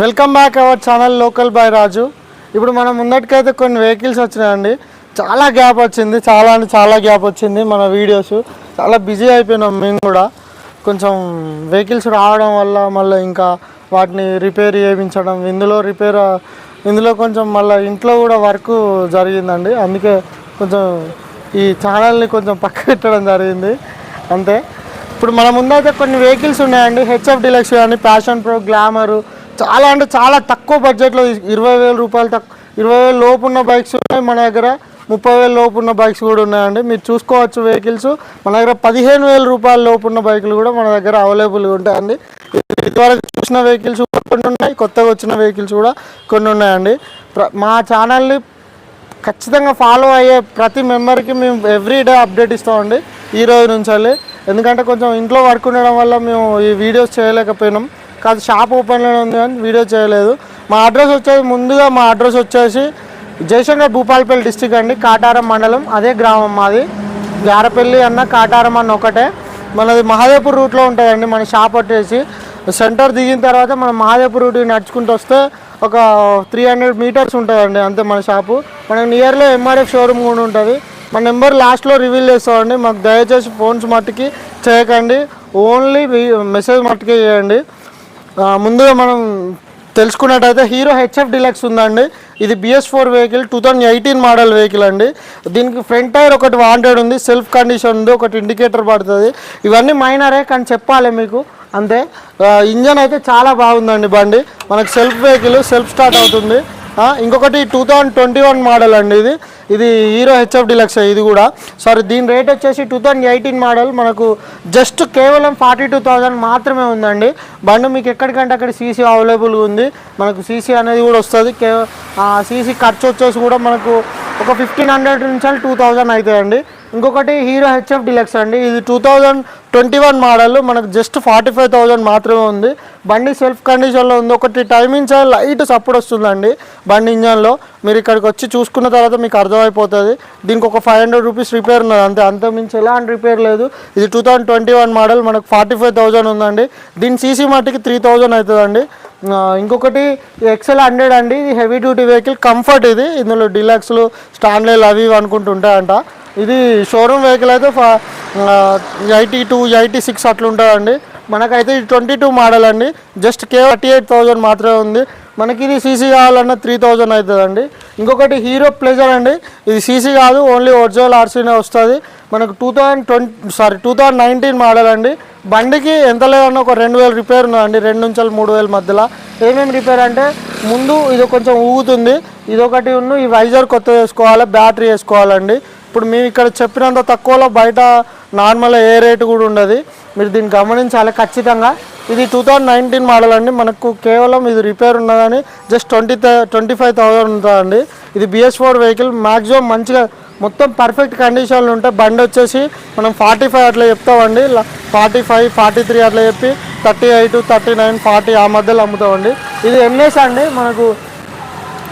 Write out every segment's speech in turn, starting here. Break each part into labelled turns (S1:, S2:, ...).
S1: Welcome back our channel local by Raju ఇప్పుడు మనం ముందటికైతే కొన్ని వెహికల్స్ వచ్చినాయండి. చాలా గ్యాప్ వచ్చింది. చాలా అంటే చాలా గ్యాప్ వచ్చింది మన వీడియోస్ చాలా బిజీ అయిపోయినాం మేము కూడా. కొంచెం వెహికల్స్ రావడం వల్ల మళ్ళీ ఇంకా వాటిని రిపేర్ చేయించడం ఇందులో రిపేర్ ఇందులో కొంచెం మళ్ళీ ఇంట్లో కూడా వర్క్ జరిగిందండి. అందుకే కొంచెం ఈ ఛానల్ని కొంచెం పక్క పెట్టడం జరిగింది. అంతే. ఇప్పుడు మన ముందైతే కొన్ని వెహికల్స్ ఉన్నాయండి. హెచ్ఎఫ్ డిలక్స్ కానీ ప్యాషన్ ప్రో గ్లామరు చాలా అంటే చాలా తక్కువ బడ్జెట్లో ఇరవై వేల రూపాయలు తక్కువ ఇరవై వేల లోపు ఉన్న బైక్స్ ఉన్నాయి మన దగ్గర. ముప్పై వేల లోపు ఉన్న బైక్స్ కూడా ఉన్నాయండి. మీరు చూసుకోవచ్చు వెహికల్స్. మన దగ్గర పదిహేను వేల రూపాయల లోపు ఉన్న బైకులు కూడా మన దగ్గర అవైలబుల్గా ఉంటాయండి. ఇదివరకు చూసిన వెహికల్స్ కొన్ని ఉన్నాయి. కొత్తగా వచ్చిన వెహికల్స్ కూడా కొన్ని ఉన్నాయండి. మా ఛానల్ని ఖచ్చితంగా ఫాలో అయ్యే ప్రతి మెంబర్కి మేము ఎవ్రీ డే అప్డేట్ ఇస్తామండి. ఈ రోజు నుంచి ఎందుకంటే కొంచెం ఇంట్లో వర్క్ ఉండడం వల్ల మేము ఈ వీడియోస్ చేయలేకపోయినాం. కాదు షాప్ ఓపెన్లోనే ఉంది కానీ వీడియో చేయలేదు. మా అడ్రస్ వచ్చేసి ముందుగా మా అడ్రస్ వచ్చేసి జయశంకర్ భూపాలపల్లి డిస్టిక్ అండి. కాటారం మండలం అదే గ్రామం మాది. గారపల్లి అన్న కాటారం అన్న ఒకటే. మనది మహాదేవ్పూర్ రూట్లో ఉంటుందండి మన షాప్ వచ్చేసి. సెంటర్ దిగిన తర్వాత మనం మహాదేవ్పూర్ రూట్ నడుచుకుంటూ వస్తే ఒక త్రీ హండ్రెడ్ మీటర్స్ ఉంటుందండి అంతే మన షాపు మనకి నియర్లో ఎంఆర్ఎఫ్ షోరూమ్ కూడా ఉంటుంది. మన నెంబర్ లాస్ట్లో రివీల్ చేస్తామండి. మాకు దయచేసి ఫోన్స్ మట్టుకి చేయకండి. ఓన్లీ మెసేజ్ మట్టుకే చేయండి. ముందుగా మనం తెలుసుకున్నట్టయితే హీరో హెచ్ఎఫ్ డిలక్స్ ఉందండి. ఇది BS four vehicle two thousand eighteen model vehicle అండి. దీనికి ఫ్రంట్ టైర్ ఒకటి వాంటెడ్ ఉంది సెల్ఫ్ కండిషన్ ఉంది ఒకటి ఇండికేటర్ పడుతుంది. ఇవన్నీ మైనరే కానీ చెప్పాలి మీకు. అంతే. ఇంజన్ అయితే చాలా బాగుందండి బండి. మనకు సెల్ఫ్ వెహికల్ సెల్ఫ్ స్టార్ట్ అవుతుంది. ఇంకొకటి two thousand twenty one model అండి ఇది. ఇది హీరో హెచ్ఎఫ్ డిలక్స్ ఇది కూడా. సారీ దీని రేట్ వచ్చేసి టూ థౌజండ్ ఎయిటీన్ మోడల్ మనకు జస్ట్ కేవలం ఫార్టీ టూ థౌజండ్ మాత్రమే ఉందండి. బండి మీకు ఎక్కడికంటే అక్కడ సీసీ అవైలబుల్గా ఉంది. మనకు సీసీ అనేది కూడా వస్తుంది. కే సీసీ ఖర్చు వచ్చేసి కూడా మనకు ఒక ఫిఫ్టీన్ హండ్రెడ్ నుంచి టూ థౌజండ్ అవుతాయండి. ఇంకొకటి హీరో హెచ్ఎఫ్ డిలక్స్ అండి. ఇది two thousand twenty one model మనకు జస్ట్ ఫార్టీ ఫైవ్ థౌజండ్ మాత్రమే ఉంది. బండి సెల్ఫ్ కండిషన్లో ఉంది. ఒకటి టైమింగ్స్ లైట్ సపోర్ట్ వస్తుందండి బండి ఇంజన్లో మీరు ఇక్కడికి వచ్చి చూసుకున్న తర్వాత మీకు అర్థమైపోతుంది. దీనికి ఒక ఫైవ్ హండ్రెడ్ రూపీస్ రిపేర్ ఉన్నది. అంతే అంతమించి ఎలాంటి రిపేర్ లేదు. ఇది two thousand twenty one model మనకు ఫార్టీ ఫైవ్ థౌజండ్ ఉందండి. దీని సీసీ మట్టికి త్రీ థౌజండ్ అవుతుందండి ఇంకొకటి ఎక్సెల్ హండ్రెడ్ అండి. ఇది హెవీ డ్యూటీ వెహికల్ కంఫర్ట్ ఇది. ఇందులో డిలక్స్లు స్టాండ్లైల్ అవి ఇవి అనుకుంటుంటాయంట. ఇది షోరూమ్ వెహికల్ అయితే ఎయిటీ టూ ఎయిటీ సిక్స్ అట్లుంటుందండి. మనకైతే ఇది ట్వంటీ టూ మోడల్ అండి. Just K thirty eight thousand మాత్రమే ఉంది. మనకి ఇది సీసీ కావాలన్నా త్రీ థౌజండ్ అవుతుందండి ఇంకొకటి హీరో ప్లెజర్ అండి. ఇది సీసీ కాదు ఓన్లీ ఒరిజినల్ ఆర్సీనే వస్తుంది. మనకు two thousand twenty sorry two thousand nineteen model అండి. బండికి ఎంత లేదన్నా ఒక రెండు వేలు రిపేర్ ఉన్నదండి. రెండు నుంచి మూడు వేల మధ్యలో. ఏమేమి రిపేర్ అంటే ముందు ఇది కొంచెం ఊగుతుంది. ఇదొకటి ఉన్న ఈ వైజర్ కొత్త వేసుకోవాలి బ్యాటరీ వేసుకోవాలండి. ఇప్పుడు మేము ఇక్కడ చెప్పినంత తక్కువలో బయట నార్మల్ ఏ రేటు కూడా ఉండదు. మీరు దీన్ని గమనించాలి ఖచ్చితంగా. ఇది టూ థౌజండ్ నైన్టీన్ మోడల్ అండి. మనకు కేవలం ఇది రిపేర్ ఉన్నదని just twenty twenty five thousand ఉంటుందండి ఇది బిఎస్ ఫోర్ వెహికల్ మ్యాక్సిమం మంచిగా మొత్తం పర్ఫెక్ట్ కండిషన్లు ఉంటే బండి వచ్చేసి మనం ఫార్టీ ఫైవ్ అట్లా చెప్తామండి. ఫార్టీ ఫైవ్ ఫార్టీ త్రీ అట్లా చెప్పి thirty eight thirty nine forty ఆ మధ్యలో అమ్ముతామండి. ఇది ఎన్ఎస్ అండి. మనకు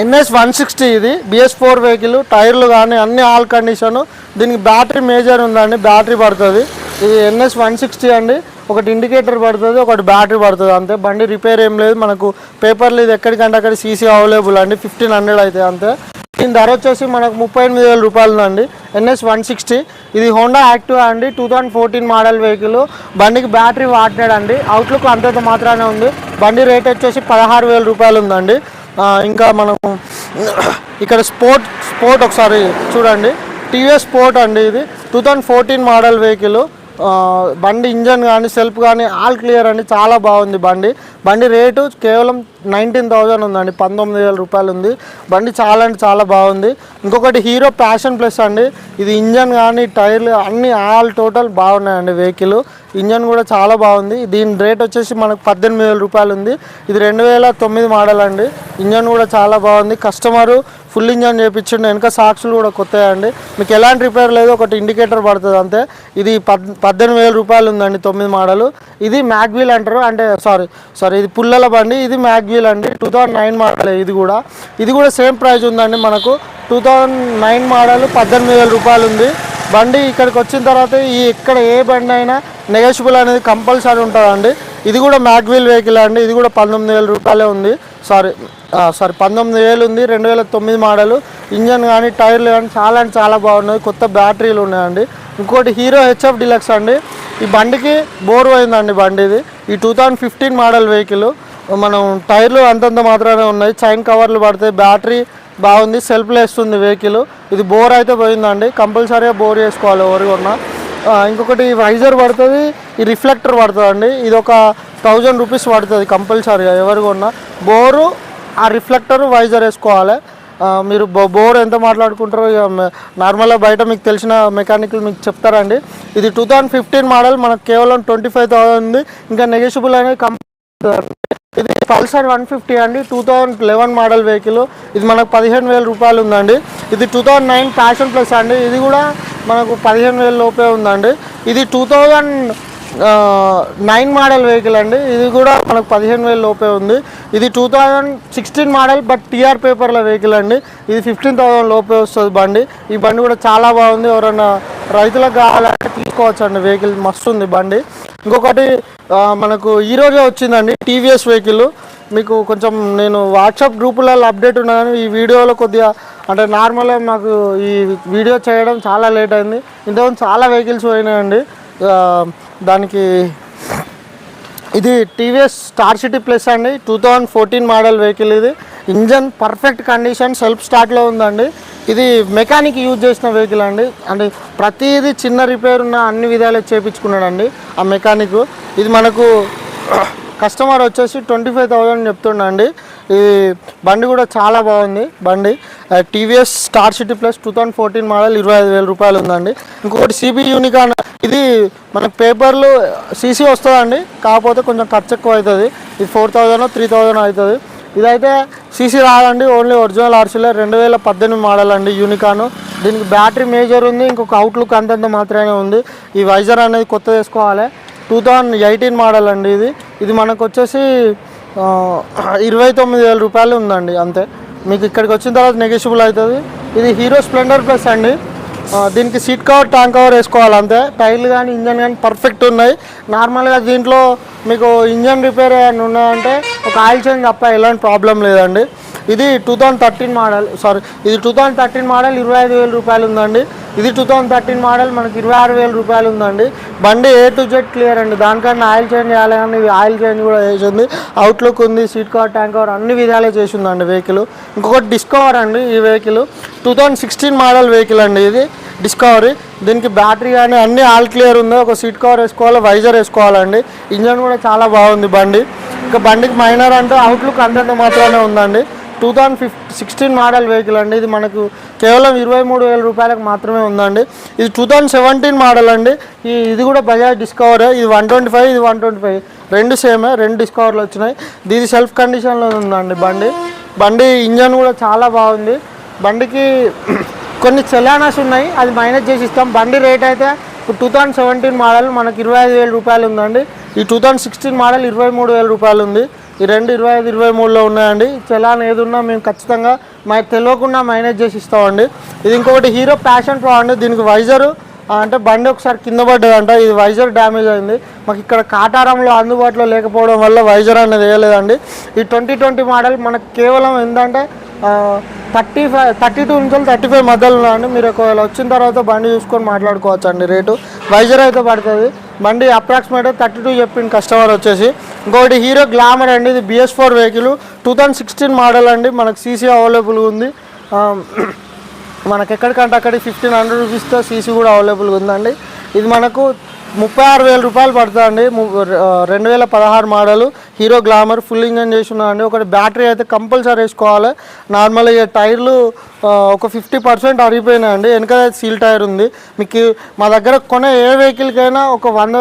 S1: ఎన్ఎస్ వన్ సిక్స్టీ ఇది బిఎస్ ఫోర్ వెహికల్ టైర్లు కానీ అన్ని ఆల్ కండిషన్. దీనికి బ్యాటరీ మేజర్ ఉందండి బ్యాటరీ పడుతుంది. ఇది ఎన్ఎస్ వన్ సిక్స్టీ అండి ఒకటి ఇండికేటర్ పడుతుంది ఒకటి బ్యాటరీ పడుతుంది అంతే. బండి రిపేర్ ఏం లేదు మనకు పేపర్ లేదు ఎక్కడికంటే అక్కడ సీసీ అవైలబుల్ అండి ఫిఫ్టీన్ హండ్రెడ్ అయితే అంతే. దీని ధర వచ్చేసి మనకు ముప్పై ఎనిమిది వేల రూపాయలు అండి ఎన్ఎస్ వన్ సిక్స్టీ. ఇది హోండా యాక్టివ్ అండి two thousand fourteen model vehicle. బండికి బ్యాటరీ వాడినాడు అండి అవుట్లుక్ అంతంత మాత్రానే ఉంది. బండి రేట్ వచ్చేసి పదహారు వేల రూపాయలు ఉందండి. ఇంకా మనం ఇక్కడ స్పోర్ట్ స్పోర్ట్ ఒకసారి చూడండి. టీవీఎస్ స్పోర్ట్ అండి ఇది. Two thousand fourteen model vehicle. బండి ఇంజన్ కానీ సెల్ఫ్ కానీ ఆల్ క్లియర్ అండి. చాలా బాగుంది బండి. బండి రేటు కేవలం నైన్టీన్ థౌజండ్ ఉందండి. పంతొమ్మిది వేల రూపాయలు ఉంది. బండి చాలా అంటే చాలా బాగుంది. ఇంకొకటి హీరో ప్యాషన్ ప్లస్ అండి. ఇది ఇంజన్ కానీ టైర్లు అన్ని ఆల్ టోటల్ బాగున్నాయండి వెహికల్. ఇంజన్ కూడా చాలా బాగుంది. దీని రేట్ వచ్చేసి మనకు పద్దెనిమిది వేల రూపాయలు ఉంది. ఇది రెండు వేల తొమ్మిది మోడల్ అండి. ఇంజన్ కూడా చాలా బాగుంది. కస్టమరు ఫుల్ ఇంజన్ చేయించండి వెనక సాక్స్లు కూడా కొత్తగా అండి మీకు ఎలాంటి రిపేర్ లేదు. ఒకటి ఇండికేటర్ పడుతుంది అంతే. ఇది పద్ పద్దెనిమిది వేల రూపాయలు ఉందండి తొమ్మిది మోడలు ఇది మ్యాగ్వీల్ అంటారు. అంటే సారీ సారీ ఇది పుల్లల బండి. ఇది మ్యాగ్వీల్ అండి. టూ థౌజండ్ నైన్ మోడల్ ఇది కూడా. ఇది కూడా సేమ్ ప్రైస్ ఉందండి మనకు. టూ థౌజండ్ నైన్ మోడల్ పద్దెనిమిది వేల రూపాయలు ఉంది. బండి ఇక్కడికి వచ్చిన తర్వాత ఈ ఇక్కడ ఏ బండి అయినా నెగోషియబుల్ అనేది కంపల్సరీ ఉంటుందండి. ఇది కూడా మ్యాగ్వీల్ వెహికల్ అండి. ఇది కూడా పంతొమ్మిది వేల రూపాయలే ఉంది. సారీ సారీ పంతొమ్మిది వేలు ఉంది. రెండు వేల తొమ్మిది మోడల్ ఇంజన్ కానీ టైర్లు కానీ చాలా అంటే చాలా బాగున్నాయి. కొత్త బ్యాటరీలు ఉన్నాయండి. ఇంకోటి హీరో హెచ్ఎఫ్ డిలక్స్ అండి. ఈ బండికి బోర్ పోయిందండి బండి ఇది. ఈ two thousand fifteen model vehicle మనం టైర్లు అంతంత మాత్రమే ఉన్నాయి. చైన్ కవర్లు పడితే బ్యాటరీ బాగుంది సెల్ఫ్ లేస్తుంది వెహికల్ ఇది బోర్ అయితే పోయిందండి. కంపల్సరీగా బోర్ చేసుకోవాలి ఎవరు కొన్నా ఇంకొకటి వైజర్ పడుతుంది ఈ రిఫ్లెక్టర్ పడుతుంది అండి ఇది ఒక థౌజండ్ రూపీస్ పడుతుంది కంపల్సరీగా ఎవరు కొన్నా బోరు ఆ రిఫ్లెక్టర్ వైజర్ వేసుకోవాలి. మీరు బో బోర్ ఎంత మాట్లాడుకుంటారో ఇక నార్మల్గా బయట మీకు తెలిసిన మెకానిక్లు మీకు చెప్తారండి. ఇది టూ థౌజండ్ ఫిఫ్టీన్ మోడల్ మనకు కేవలం ట్వంటీ ఫైవ్ థౌసండ్ ఉంది. ఇంకా నెగోషియబుల్ అనేది కంపల్సరీ. ఇది పల్సర్ వన్ ఫిఫ్టీ అండి two thousand eleven model vehicle. ఇది మనకు పదిహేను వేల రూపాయలు ఉందండి. ఇది two thousand nine passion plus అండి. ఇది కూడా మనకు పదిహేను వేల లోపే ఉందండి. ఇది two thousand nine model vehicle అండి. ఇది కూడా మనకు పదిహేను వేల లోపే ఉంది. ఇది two thousand sixteen model but TR పేపర్ల వెహికల్ అండి. ఇది ఫిఫ్టీన్ థౌసండ్ లోపే వస్తుంది బండి. ఈ బండి కూడా చాలా బాగుంది. ఎవరైనా రైతులకు కావాలంటే తీసుకోవచ్చు అండి వెహికల్ మస్తు ఉంది బండి. ఇంకొకటి మనకు ఈరోజే వచ్చిందండి టీవీఎస్ వెహికల్. మీకు కొంచెం నేను వాట్సాప్ గ్రూపులలో అప్డేట్ ఉన్నాను ఈ వీడియోలో కొద్దిగా అంటే నార్మల్గా మాకు ఈ వీడియో చేయడం చాలా లేట్ అయింది. ఇంతకుముందు చాలా వెహికల్స్ పోయినాయండి. దానికి ఇది టీవీఎస్ స్టార్ సిటీ ప్లస్ అండి. Two thousand fourteen model vehicle ఇది. ఇంజన్ పర్ఫెక్ట్ కండిషన్ సెల్ఫ్ స్టార్ట్లో ఉందండి. ఇది మెకానిక్ యూజ్ చేసిన వెహికల్ అండి. అంటే ప్రతిదీ చిన్న రిపేర్ ఉన్న అన్ని విధాలు చేపించుకున్నాడండి ఆ మెకానిక్. ఇది మనకు కస్టమర్ వచ్చేసి ట్వంటీ ఫైవ్ థౌజండ్ చెప్తుండండి. ఈ బండి కూడా చాలా బాగుంది బండి. TVS star city plus two thousand fourteen model ఇరవై ఐదు వేల రూపాయలు ఉందండి. ఇంకొకటి సిబి యూనికాన్. ఇది మన పేపర్లు సీసీ వస్తుందండి. కాకపోతే కొంచెం ఖర్చు ఎక్కువ అవుతుంది. ఇది ఫోర్ థౌజండ్ త్రీ థౌజండ్ అవుతుంది. ఇదైతే సీసీ రాదండి ఓన్లీ ఒరిజినల్ ఆర్సీలే రెండు వేల పద్దెనిమిది మోడల్ అండి యూనికాను దీనికి బ్యాటరీ మేజర్ ఉంది ఇంకొక అవుట్లుక్ అంతంత మాత్రమే ఉంది. ఈ వైజర్ అనేది కొత్త వేసుకోవాలి. టూ థౌజండ్ ఎయిటీన్ మోడల్ అండి ఇది. ఇది మనకు వచ్చేసి ఇరవై తొమ్మిది వేల రూపాయలు ఉందండి అంతే. మీకు ఇక్కడికి వచ్చిన తర్వాత నెగోషియబుల్ అవుతుంది. ఇది హీరో స్ప్లెండర్ ప్లస్ అండి. దీనికి సీట్ కవర్ ట్యాంక్ కవర్ వేసుకోవాలి అంతే. టైర్లు కానీ ఇంజన్ కానీ పర్ఫెక్ట్ ఉన్నాయి. నార్మల్గా దీంట్లో మీకు ఇంజన్ రిపేర్ ఏమైనా ఉన్నాయంటే ఒక ఆయిల్ చేంజ్ తప్ప ఎలాంటి ప్రాబ్లం లేదండి. ఇది two thousand thirteen model sorry ఇది టూ థౌజండ్ థర్టీన్ మోడల్ ఇరవై ఐదు వేల రూపాయలు ఉందండి. ఇది టూ థౌజండ్ థర్టీన్ మోడల్ మనకి ఇరవై ఆరు వేల రూపాయలు ఉందండి. బండి ఏ టు జెడ్ క్లియర్ అండి. దానికన్నా ఆయిల్ చేంజ్ చేయాలి కానీ ఇది ఆయిల్ చేంజ్ కూడా చేసింది. అవుట్లుక్ ఉంది సీట్ కవర్ ట్యాంక్ కవర్ అన్ని విధాలే చేసిందండి వెహికల్ ఇంకొకటి డిస్కవర్ అండి ఈ vehicle two thousand sixteen model vehicle అండి ఇది. డిస్కవరీ దీనికి బ్యాటరీ కానీ అన్ని ఆల్ క్లియర్ ఉంది. ఒక సీట్ కవర్ వేసుకోవాలి వైజర్ వేసుకోవాలండి. ఇంజన్ కూడా చాలా బాగుంది బండి. ఇంకా బండికి మైనర్ అంటే అవుట్లుక్ అంతంత మాత్రమే ఉందండి. టూ థౌజండ్ ఫిఫ్ సిక్స్టీన్ మోడల్ వెహికల్ అండి. ఇది మనకు కేవలం ఇరవై మూడు వేల రూపాయలకు మాత్రమే ఉందండి. ఇది టూ థౌజండ్ సెవెంటీన్ మోడల్ అండి. ఈ ఇది కూడా బజాజ్ డిస్కవరే. ఇది వన్ ట్వంటీ ఫైవ్ ఇది వన్ ట్వంటీ ఫైవ్. రెండు సేమే రెండు డిస్కవర్లు వచ్చినాయి. దీని సెల్ఫ్ కండిషన్లో ఉందండి బండి. బండి ఇంజన్ కూడా చాలా బాగుంది. బండికి కొన్ని చలానాస్ ఉన్నాయి. అది మైనస్ చేసి ఇస్తాం. బండి రేట్ అయితే ఇప్పుడు టూ థౌజండ్ సెవెంటీన్ మోడల్ మనకి ఇరవై ఐదు వేల రూపాయలు ఉందండి. ఈ టూ థౌజండ్ సిక్స్టీన్ మోడల్ ఇరవై మూడు వేల రూపాయలు ఉంది. ఈ రెండు ఇరవై ఐదు ఇరవై మూడులో ఉన్నాయండి. చలాన్ ఏది ఉన్నా మేము ఖచ్చితంగా మాకు తెలియకుండా మేనేజ్ చేసి ఇస్తామండి. ఇది ఇంకొకటి హీరో ప్యాషన్ ప్రో అండి. దీనికి వైజరు అంటే బండి ఒకసారి కింద పడ్డదంట. ఇది వైజర్ డ్యామేజ్ అయింది. మాకు ఇక్కడ కాటారంలో అందుబాటులో లేకపోవడం వల్ల వైజర్ అనేది వేయలేదండి. ఈ ట్వంటీ ట్వంటీ మోడల్ మనకు కేవలం ఏంటంటే థర్టీ ఫైవ్ థర్టీ టూ నుంచి థర్టీ ఫైవ్ మధ్యలో ఉన్నాయండి. మీరు ఒకవేళ వచ్చిన తర్వాత బండి చూసుకొని మాట్లాడుకోవచ్చు అండి రేటు. వైజర్ అయితే పడుతుంది. బండి అప్రాక్సిమేట్ థర్టీ టూ చెప్పింది కస్టమర్ వచ్చేసి ఇంకోటి హీరో గ్లామర్ అండి ఇది BS four vehicle two thousand sixteen model అండి మనకు సీసీ అవైలబుల్ ఉంది. ఆ, మనకి ఎక్కడికంటే అక్కడికి ఫిఫ్టీన్ హండ్రెడ్ రూపీస్తో సీసీ కూడా అవైలబుల్గా ఉందండి. ఇది మనకు ముప్పై ఆరు వేల రూపాయలు పడుతుందండి. ము- రెండు వేల పదహారు model Hero glamour full engine చేసి ఒకటి బ్యాటరీ అయితే కంపల్సరీ వేసుకోవాలి. నార్మల్గా టైర్లు ఒక ఫిఫ్టీ పర్సెంట్ అరిగిపోయినాయండి. వెనక సీల్ టైర్ ఉంది. మీకు మా దగ్గర కొనే ఏ వెహికల్కైనా ఒక వంద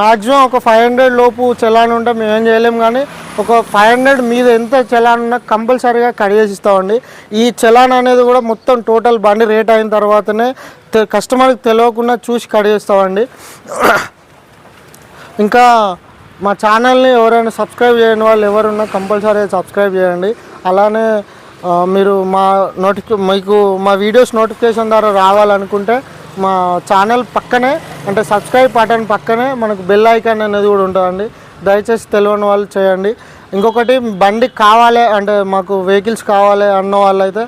S1: మ్యాక్సిమం ఒక ఫైవ్ హండ్రెడ్ లోపు చలాన్ ఉంటే మేము ఏం చేయలేము కానీ ఒక ఫైవ్ హండ్రెడ్ మీద ఎంత చలాన్ ఉన్నా కంపల్సరీగా కడిగేసి ఇస్తామండి. ఈ చలాన్ అనేది కూడా మొత్తం టోటల్ బండి రేట్ అయిన తర్వాతనే కస్టమర్కి తెలియకుండా చూసి కడిగేస్తామండి ఇంకా మా ఛానల్ని ఎవరైనా సబ్స్క్రైబ్ చేయని వాళ్ళు ఎవరున్నా కంపల్సరీ సబ్స్క్రైబ్ చేయండి. అలానే మీరు మా నోటిఫి మీకు మా వీడియోస్ నోటిఫికేషన్ ద్వారా రావాలనుకుంటే మా ఛానల్ పక్కనే అంటే సబ్స్క్రైబ్ బటన్ పక్కనే మనకు బెల్ ఐకాన్ అనేది కూడా ఉంటుందండి. దయచేసి తెలియని వాళ్ళు చేయండి. ఇంకొకటి బండి కావాలి అంటే మాకు వెహికల్స్ కావాలి అన్న వాళ్ళైతే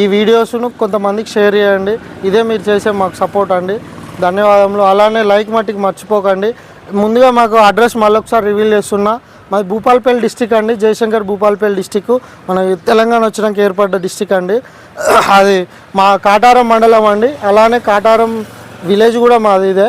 S1: ఈ వీడియోస్ను కొంతమందికి షేర్ చేయండి. ఇదే మీరు చేసే మాకు సపోర్ట్ అండి. ధన్యవాదములు. అలానే లైక్ మట్టికి మర్చిపోకండి. ముందుగా మాకు అడ్రస్ మళ్ళొకసారి రివీల్ చేస్తున్నా. మాది భూపాల్పల్లి డిస్టిక్ అండి. జయశంకర్ భూపాల్పల్లి డిస్టిక్. మన తెలంగాణ వచ్చినాక ఏర్పడ్డ డిస్టిక్ అండి. అది మా కాటారం మండలం అండి. అలానే కాటారం విలేజ్ కూడా మాది ఇదే.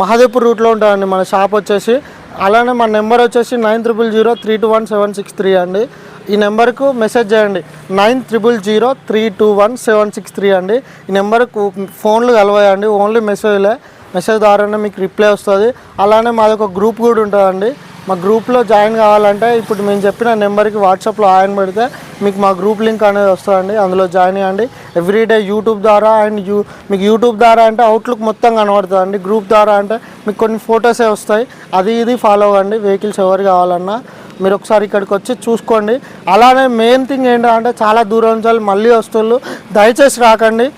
S1: మహాదేవ్పూర్ రూట్లో ఉంటుందండి. మన షాప్ వచ్చేసి. అలానే మన నెంబర్ వచ్చేసి nine triple zero three two one seven six three అండి. ఈ నెంబర్కు మెసేజ్ చేయండి. Nine triple zero three two one seven six three అండి. ఈ నెంబర్కు ఫోన్లు కలవాయండి. ఓన్లీ మెసేజ్లే. మెసేజ్ ద్వారానే మీకు రిప్లై వస్తుంది. అలానే మాది ఒక గ్రూప్ కూడా ఉంటుందండి. మా గ్రూప్లో జాయిన్ కావాలంటే ఇప్పుడు మేము చెప్పిన నెంబర్కి వాట్సాప్లో ఆయన పెడితే మీకు మా గ్రూప్ లింక్ అనేది వస్తుందండి. అందులో జాయిన్ అయ్యండి ఎవ్రీడే యూట్యూబ్ ద్వారా అండ్ యూ మీకు యూట్యూబ్ ద్వారా అంటే అవుట్లుక్ మొత్తం కనబడుతుంది అండి గ్రూప్ ద్వారా అంటే మీకు కొన్ని ఫొటోసే వస్తాయి. అది ఇది ఫాలో అవ్వండి. వెహికల్స్ ఎవరు కావాలన్నా మీరు ఒకసారి ఇక్కడికి వచ్చి చూసుకోండి. అలానే మెయిన్ థింగ్ ఏంటంటే చాలా దూరం నుంచి మళ్ళీ వస్తువులు దయచేసి రాకండి.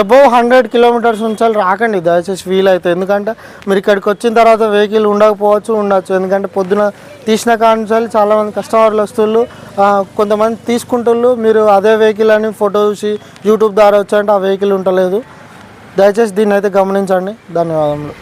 S1: అబోవ్ హండ్రెడ్ కిలోమీటర్స్ ఉంచాలి రాకండి దయచేసి వీలైతే ఎందుకంటే మీరు ఇక్కడికి వచ్చిన తర్వాత వెహికల్ ఉండకపోవచ్చు ఉండొచ్చు. ఎందుకంటే పొద్దున తీసిన కానించాలి చాలామంది కస్టమర్లు వస్తుళ్ళు. కొంతమంది తీసుకుంటుళ్ళు. మీరు అదే వెహికల్ అని ఫోటో చూసి యూట్యూబ్ ద్వారా వచ్చారంటే ఆ వెహికల్ ఉండలేదు. దయచేసి దీన్ని అయితే గమనించండి. ధన్యవాదములు.